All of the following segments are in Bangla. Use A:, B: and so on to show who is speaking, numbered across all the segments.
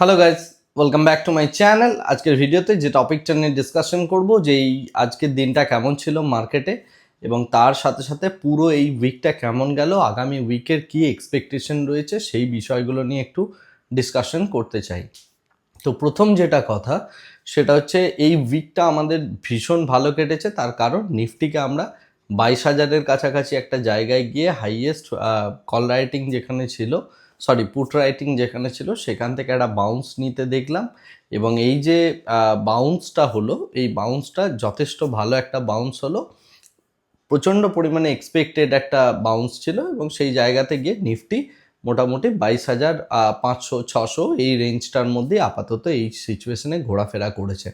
A: Hello guys welcome back to my channel আজকের ভিডিওতে যে টপিকটা নিয়ে ডিসকাশন করব যে এই আজকের দিনটা কেমন ছিল মার্কেটে এবং তার সাথে সাথে পুরো এই উইকটা কেমন গেল, আগামী উইকের কি এক্সপেকটেশন রয়েছে, সেই বিষয়গুলো নিয়ে একটু ডিসকাশন করতে চাই। তো প্রথম যেটা কথা, সেটা হচ্ছে এই উইকটা আমাদের ভীষণ ভালো কেটেছে, তার কারণ নিফটিকে আমরা বাইশ হাজারের কাছাকাছি একটা জায়গায় গিয়ে হাইয়েস্ট কল রাইটিং যেখানে ছিল সরি, পুট রাইটিং যেখানে ছিল, সেখান থেকে একটা বাউন্স নিতে দেখলাম। এবং এই যে বাউন্সটা হলো, এই বাউন্সটা যথেষ্ট ভালো একটা বাউন্স হলো। প্রচণ্ড পরিমাণে এক্সপেক্টেড একটা বাউন্স ছিল এবং সেই জায়গাতে গিয়ে নিফটি মোটামুটি বাইশ হাজার পাঁচশো, ছশো এই রেঞ্জটার মধ্যে আপাতত এই সিচুয়েশনে ঘোরাফেরা করেছে।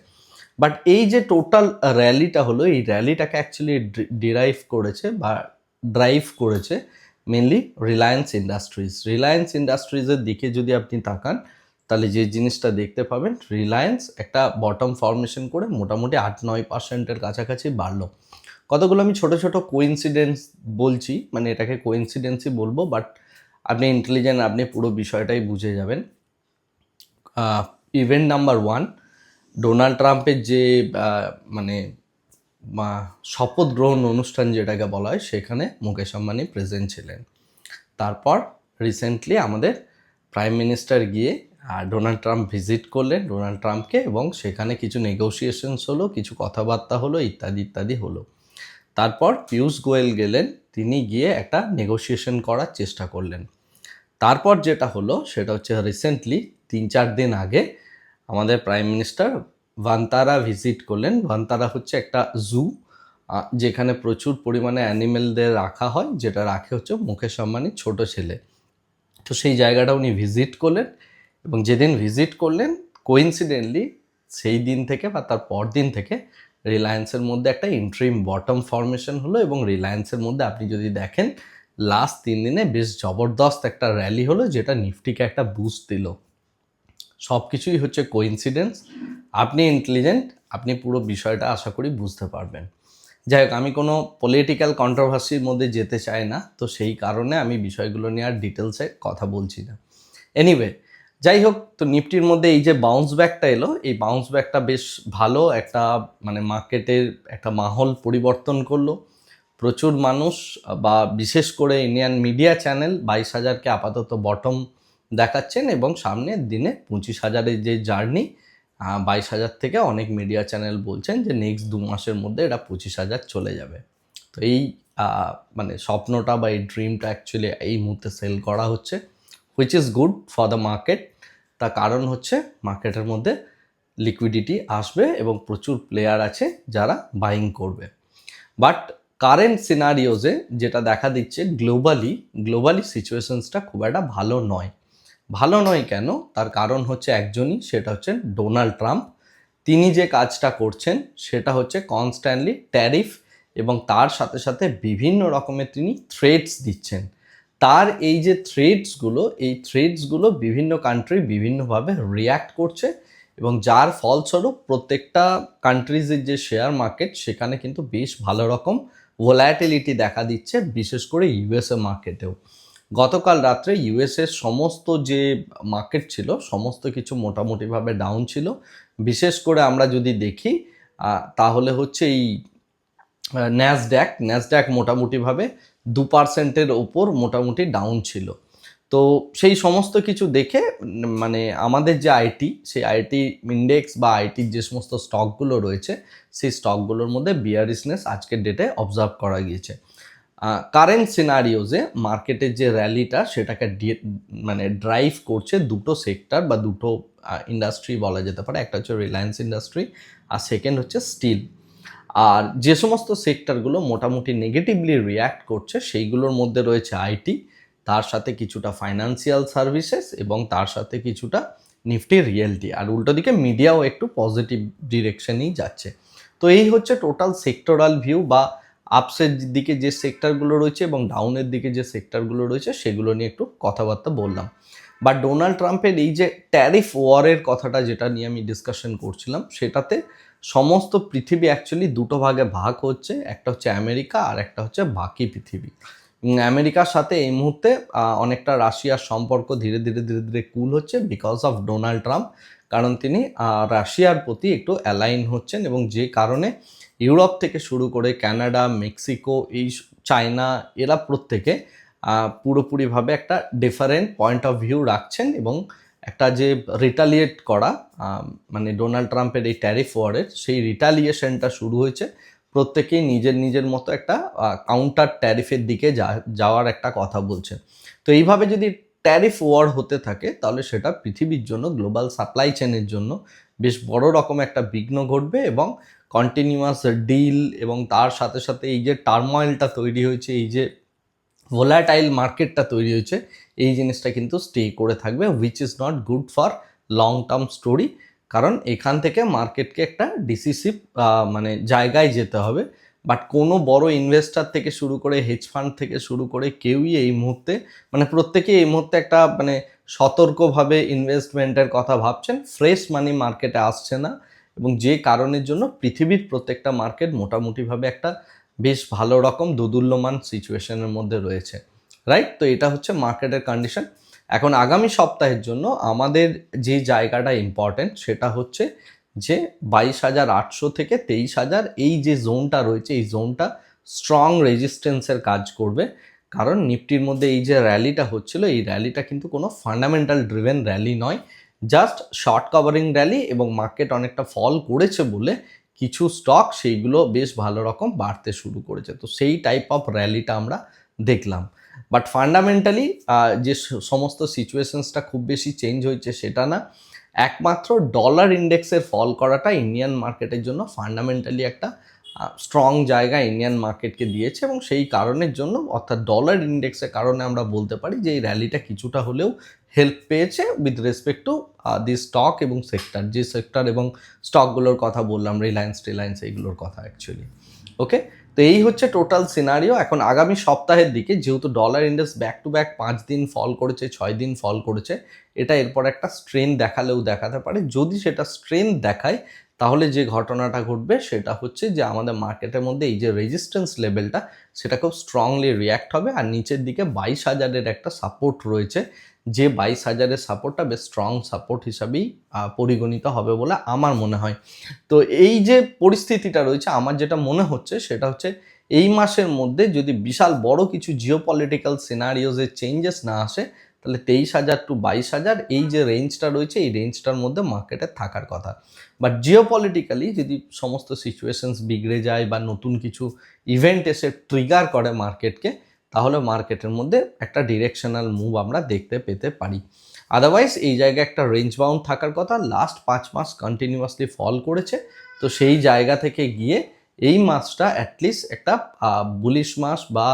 A: বাট এই যে টোটাল র্যালিটা হলো, এই র্যালিটাকে অ্যাকচুয়ালি ডিরাইভ করেছে বা ড্রাইভ করেছে। মেনলি রিলায়েন্স ইন্ডাস্ট্রিজ রিলায়েন্স ইন্ডাস্ট্রিজের দিকে যদি আপনি তাকান, তাহলে যে জিনিসটা দেখতে পাবেন রিলায়েন্স একটা বটম ফর্মেশন করে মোটামুটি আট নয় পার্সেন্টের কাছাকাছি বাড়লো। কতগুলো আমি ছোট ছোট কোইন্সিডেন্স বলছি মানে এটাকে কোইন্সিডেন্সই বলব বাট আপনি ইন্টেলিজেন্ট আপনি পুরো বিষয়টাই বুঝে যাবেন। ইভেন্ট নাম্বার ওয়ান ডোনাল্ড ট্রাম্পের যে মানে শপথ গ্রহণ অনুষ্ঠান যেটাকে বলা হয় সেখানে মুকেশ আম্বানি প্রেজেন্ট ছিলেন। তারপর রিসেন্টলি আমাদের প্রাইম মিনিস্টার গিয়ে আহ, ডোনাল্ড ট্রাম্প ভিজিট করলেন। ডোনাল্ড ট্রাম্পকে এবং সেখানে কিছু নেগোসিয়েশনস হলো কিছু কথাবার্তা হলো ইত্যাদি ইত্যাদি হলো। তারপর পীয়ূষ গোয়েল গেলেন তিনি গিয়ে একটা নেগোসিয়েশন করার চেষ্টা করলেন। তারপর যেটা হলো সেটা হচ্ছে রিসেন্টলি তিন চার দিন আগে আমাদের প্রাইম মিনিস্টার ভান্তারা ভিজিট করলেন। ভান্তারা হচ্ছে একটা জু যেখানে প্রচুর পরিমাণে অ্যানিমেলদের রাখা হয়, যেটা রাখে হচ্ছে মুকেশ আম্বানির ছোট ছেলে। তো সেই জায়গাটা উনি ভিজিট করলেন এবং যেদিন ভিজিট করলেন কোইন্সিডেন্টলি সেই দিন থেকে বা তার পর দিন থেকে রিলায়েন্সের মধ্যে একটা ইন্ট্রিম বটম ফর্মেশন হলো এবং রিলায়েন্সের মধ্যে আপনি যদি দেখেন লাস্ট তিন দিনে বেশ জবরদস্ত একটা র্যালি হলো, যেটা নিফটিকে একটা বুস্ট দিল। সব কিছুই হচ্ছে কোইন্সিডেন্স আপনি ইন্টেলিজেন্ট আপনি পুরো বিষয়টা আশা করি বুঝতে পারবেন। যাই হোক, আমি কোনো পলিটিক্যাল কন্ট্রোভার্সির মধ্যে যেতে চাই না, তো সেই কারণে আমি বিষয়গুলো নিয়ে আর ডিটেলসে কথা বলছি না। এনিওয়ে যাই হোক, তো নিফটির মধ্যে এই যে বাউন্স ব্যাকটা এলো, এই বাউন্স ব্যাকটা বেশ ভালো, একটা মানে মার্কেটের একটা মাহল পরিবর্তন করল। প্রচুর মানুষ, বা বিশেষ করে ইন্ডিয়ান মিডিয়া চ্যানেল বাইশ হাজারকে আপাতত বটম দেখাচ্ছেন এবং সামনের দিনে পঁচিশ হাজারের যে জার্নি বাইশ হাজার থেকে অনেক মিডিয়া চ্যানেল বলছেন যে নেক্সট দু মাসের মধ্যে এটা পঁচিশ হাজার চলে যাবে। তো এই মানে স্বপ্নটা বা এই ড্রিমটা অ্যাকচুয়ালি এই মুহূর্তে সেল করা হচ্ছে which is good for the market তার কারণ হচ্ছে মার্কেটের মধ্যে লিকুইডিটি আসবে এবং প্রচুর প্লেয়ার আছে যারা বাইং করবে। বাট কারেন্ট সিনারিওজে যেটা দেখা দিচ্ছে গ্লোবালি গ্লোবালি সিচুয়েশনসটা খুব একটা ভালো নয়। ভালো নয় কেন? তার কারণ হচ্ছে একজনই, সেটা হচ্ছে ডোনাল্ড ট্রাম্প। তিনি যে কাজটা করছেন, সেটা হচ্ছে কনস্ট্যান্টলি ট্যারিফ এবং তার সাথে সাথে বিভিন্ন রকমের তিনি থ্রেডস দিচ্ছেন। তার এই যে থ্রেডসগুলো এই থ্রেডসগুলো বিভিন্ন কান্ট্রি বিভিন্নভাবে রিয়্যাক্ট করছে এবং যার ফলস্বরূপ প্রত্যেকটা কান্ট্রিজের যে শেয়ার মার্কেট সেখানে কিন্তু বেশ ভালো রকম ভোলাটিলিটি দেখা দিচ্ছে, বিশেষ করে ইউএসএ মার্কেটেও গতকাল রাত্রে ইউএসএর সমস্ত যে মার্কেট ছিল, সমস্ত কিছু মোটামুটিভাবে ডাউন ছিল। বিশেষ করে আমরা যদি দেখি তাহলে হচ্ছে এই ন্যাসড্যাক ন্যাসড্যাক মোটামুটিভাবে দু পার্সেন্টের ওপর মোটামুটি ডাউন ছিল। তো সেই সমস্ত কিছু দেখে মানে আমাদের যে আইটি সেই আইটি ইন্ডেক্স বা আইটির যে সমস্ত স্টকগুলো রয়েছে, সেই স্টকগুলোর মধ্যে বিয়ারিসনেস আজকের ডেটে অবজার্ভ করা গিয়েছে। কারেন্ট সিনারিওজে মার্কেটের যে র্যালিটা সেটাকে মানে ড্রাইভ করছে দুটো সেক্টর বা দুটো ইন্ডাস্ট্রি বলা যেতে পারে। একটা হচ্ছে রিলায়েন্স ইন্ডাস্ট্রি আর সেকেন্ড হচ্ছে স্টিল আর যে সমস্ত সেক্টরগুলো মোটামুটি নেগেটিভলি রিয়্যাক্ট করছে, সেইগুলোর মধ্যে রয়েছে আইটি তার সাথে কিছুটা ফাইন্যান্সিয়াল সার্ভিসেস এবং তার সাথে কিছুটা নিফটি রিয়েলটি। আর উল্টো দিকে মিডিয়াও একটু পজিটিভ ডিরেকশনেই যাচ্ছে। তো এই হচ্ছে টোটাল সেক্টরাল ভিউ বা আপসের দিকে যে সেক্টরগুলো রয়েছে এবং ডাউনের দিকে যে সেক্টরগুলো রয়েছে, সেগুলো নিয়ে একটু কথাবার্তা বললাম। বাট ডোনাল্ড ট্রাম্পের এই যে ট্যারিফ ওয়ারের কথাটা যেটা নিয়ে আমি ডিসকাশন করছিলাম, সেটাতে সমস্ত পৃথিবী অ্যাকচুয়ালি দুটো ভাগে ভাগ হচ্ছে। একটা হচ্ছে আমেরিকা আর একটা হচ্ছে বাকি পৃথিবী। আমেরিকার সাথে এই মুহূর্তে অনেকটা রাশিয়ার সম্পর্ক ধীরে ধীরে ধীরে ধীরে কুল হচ্ছে বিকজ অফ ডোনাল্ড ট্রাম্প। কারণ তিনি রাশিয়ার প্রতি একটু অ্যালাইন হচ্ছেন এবং যে কারণে ইউরোপ থেকে শুরু করে কানাডা, মেক্সিকো, এই চায়না, এরা প্রত্যেকে পুরোপুরিভাবে একটা ডিফারেন্ট পয়েন্ট অফ ভিউ রাখছেন এবং একটা যে রিটালিয়েট করা মানে ডোনাল্ড ট্রাম্পের এই ট্যারিফ ওয়ারের সেই রিটালিয়েশনটা শুরু হয়েছে। প্রত্যেকেই নিজের নিজের মতো একটা কাউন্টার ট্যারিফের দিকে যাওয়ার একটা কথা বলছেন। তো এইভাবে যদি ট্যারিফ ওয়ার হতে থাকে, তাহলে সেটা পৃথিবীর জন্য গ্লোবাল সাপ্লাই চেনের জন্য বেশ বড় রকম একটা বিঘ্ন ঘটবে এবং কন্টিনিউয়াস ডিল এবং তার সাথে সাথে এই যে টার্ময়েলটা তৈরি হয়েছে, এই যে ভোলাটাইল মার্কেটটা তৈরি হয়েছে, এই জিনিসটা কিন্তু স্টে করে থাকবে which is not good for long term story কারণ এখান থেকে মার্কেটকে একটা ডিসিসিভ মানে জায়গায় যেতে হবে। বাট কোনো বড় ইনভেস্টার থেকে শুরু করে হেজ ফান্ড থেকে শুরু করে কেউই এই মুহূর্তে মানে প্রত্যেকেই এই মুহূর্তে একটা মানে সতর্কভাবে ইনভেস্টমেন্টের কথা ভাবছেন ফ্রেশ মানি মার্কেটে আসছে না এবং যে কারণের জন্য পৃথিবীর প্রত্যেকটা মার্কেট মোটামুটিভাবে একটা বেশ ভালো রকম দোদুল্যমান সিচুয়েশনের মধ্যে রয়েছে। রাইট তো এটা হচ্ছে মার্কেটের কন্ডিশন এখন আগামী সপ্তাহের জন্য আমাদের যে জায়গাটা ইম্পর্টেন্ট সেটা হচ্ছে যে বাইশ হাজার আটশো থেকে তেইশ হাজার এই যে জোনটা রয়েছে, এই জোনটা স্ট্রং রেজিস্ট্যান্সের কাজ করবে। কারণ নিফটির মধ্যে এই যে র্যালিটা হচ্ছিল, এই র্যালিটা কিন্তু কোনো ফান্ডামেন্টাল ড্রিভেন র্যালি নয়। জাস্ট শর্ট কভারিং র্যালি এবং মার্কেট অনেকটা ফল করেছে বলে কিছু স্টক সেইগুলো বেশ ভালো রকম বাড়তে শুরু করেছে। তো সেই টাইপ অফ র্যালিটা আমরা দেখলাম। বাট ফান্ডামেন্টালি যে সমস্ত সিচুয়েশনসটা খুব বেশি চেঞ্জ হয়েছে সেটা না। একমাত্র ডলার ইন্ডেক্সের ফল করাটা ইন্ডিয়ান মার্কেটের জন্য ফান্ডামেন্টালি একটা স্ট্রং জায়গা ইন্ডিয়ান মার্কেটকে দিয়েছে এবং সেই কারণের জন্য, অর্থাৎ ডলার ইন্ডেক্সের কারণে আমরা বলতে পারি যে এই র্যালিটা কিছুটা হলেও হেল্প পেয়েছে with respect to the stock এবং সেক্টর যে সেক্টর এবং স্টকগুলোর কথা বললাম রিলায়েন্স রিলায়েন্স এইগুলোর কথা অ্যাকচুয়ালি ওকে তো এই হচ্ছে টোটাল সিনারিও এখন আগামী সপ্তাহের দিকে যেহেতু dollar index back to back পাঁচ দিন ফল করেছে, ছয় দিন ফল করেছে এটা এরপর একটা স্ট্রেন দেখালেও দেখাতে পারে। যদি সেটা স্ট্রেন দেখায়, তাহলে যে ঘটনাটা ঘটবে সেটা হচ্ছে যে আমাদের মার্কেটের মধ্যে এই যে রেজিস্ট্যান্স লেভেলটা সেটা খুব স্ট্রংলি রিয়্যাক্ট হবে। আর নিচের দিকে বাইশ হাজারের একটা সাপোর্ট রয়েছে। যে বাইশ হাজারের সাপোর্টটা বেশ স্ট্রং সাপোর্ট হিসাবেই পরিগণিত হবে বলে আমার মনে হয়। তো এই যে পরিস্থিতিটা রয়েছে, আমার যেটা মনে হচ্ছে সেটা হচ্ছে, এই মাসের মধ্যে যদি বিশাল বড় কিছু জিও পলিটিক্যাল সিনারিওজের চেঞ্জেস না আসে তাহলে তেইশ হাজার টু বাইশ হাজার এই যে রেঞ্জটা রয়েছে, এই রেঞ্জটার মধ্যে মার্কেটে থাকার কথা। বাট জিও পলিটিক্যালি যদি সমস্ত সিচুয়েশনস বিগড়ে যায় বা নতুন কিছু ইভেন্ট এসে ট্রিগার করে মার্কেটকে তাহলে মার্কেটের মধ্যে একটা ডিরেকশনাল মুভ আমরা দেখতে পেতে পারি। আদারওয়াইজ এই জায়গায় একটা রেঞ্জ বাউন্ড থাকার কথা লাস্ট পাঁচ মাস কন্টিনিউয়াসলি ফল করেছে। তো সেই জায়গা থেকে গিয়ে এই মাসটা অ্যাটলিস্ট একটা বুলিশ মাস বা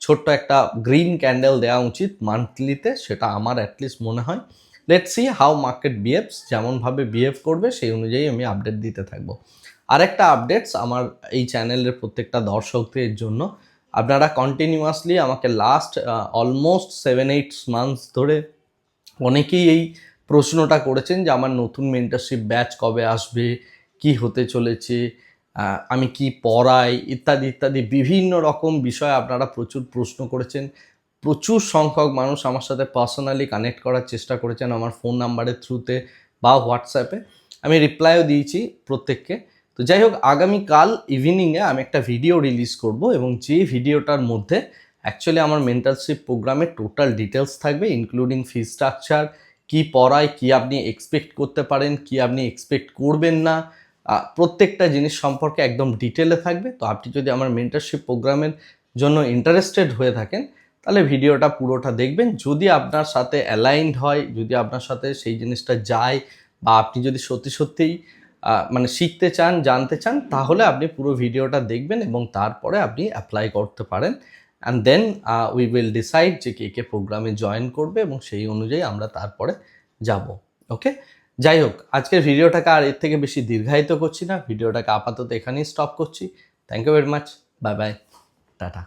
A: ছোট্ট একটা গ্রিন ক্যান্ডেল দেওয়া উচিত মান্থলিতে সেটা আমার অ্যাটলিস্ট মনে হয়। Let's see how market behaves যেমনভাবে বিহেভ করবে, সেই অনুযায়ী আমি আপডেট দিতে থাকব। আরেকটা আপডেটস আমার এই চ্যানেলের প্রত্যেকটা দর্শকদের জন্য। আপনারা কন্টিনিউয়াসলি আমাকে last almost seven eight months ধরে অনেকেই এই প্রশ্নটা করেছেন যে আমার নতুন মেন্টারশিপ ব্যাচ কবে আসবে, কি হতে চলেছে আমি কি পড়াই, ইত্যাদি ইত্যাদি, বিভিন্ন রকম বিষয়ে আপনারা প্রচুর প্রশ্ন করেছেন। প্রচুর সংখ্যক মানুষ আমার সাথে পার্সোনালি কানেক্ট করার চেষ্টা করেছেন আমার ফোন নাম্বারের থ্রুতে বা হোয়াটসঅ্যাপে আমি রিপ্লাইও দিয়েছি প্রত্যেককে। তো যাই হোক, আগামীকাল ইভিনিংয়ে আমি একটা ভিডিও রিলিজ করব এবং যে ভিডিওটার মধ্যে অ্যাকচুয়ালি আমার মেন্টারশিপ প্রোগ্রামের টোটাল ডিটেলস থাকবে ইনক্লুডিং ফি স্ট্রাকচার কী পড়ায়, কী আপনি এক্সপেক্ট করতে পারেন, কি আপনি এক্সপেক্ট করবেন না প্রত্যেকটা জিনিস সম্পর্কে একদম ডিটেলে থাকবে। তো আপনি যদি আমার মেন্টারশিপ প্রোগ্রামের জন্য ইন্টারেস্টেড হয়ে থাকেন, তাহলে ভিডিওটা পুরোটা দেখবেন। যদি আপনার সাথে অ্যালাইনড হয়, যদি আপনার সাথে সেই জিনিসটা যায় বা আপনি যদি সত্যি সত্যিই মানে শিখতে চান, জানতে চান, তাহলে আপনি পুরো ভিডিওটা দেখবেন এবং তারপরে আপনি অ্যাপ্লাই করতে পারেন। And then we will decide যে কে কে প্রোগ্রামে জয়েন করবে এবং সেই অনুযায়ী আমরা তারপরে যাব। ওকে যাই হোক আজকের ভিডিওটাকে আর এর থেকে বেশি দীর্ঘায়িত করছি না। ভিডিওটাকে আপাতত এখানেই স্টপ করছি। Thank you very much bye bye tata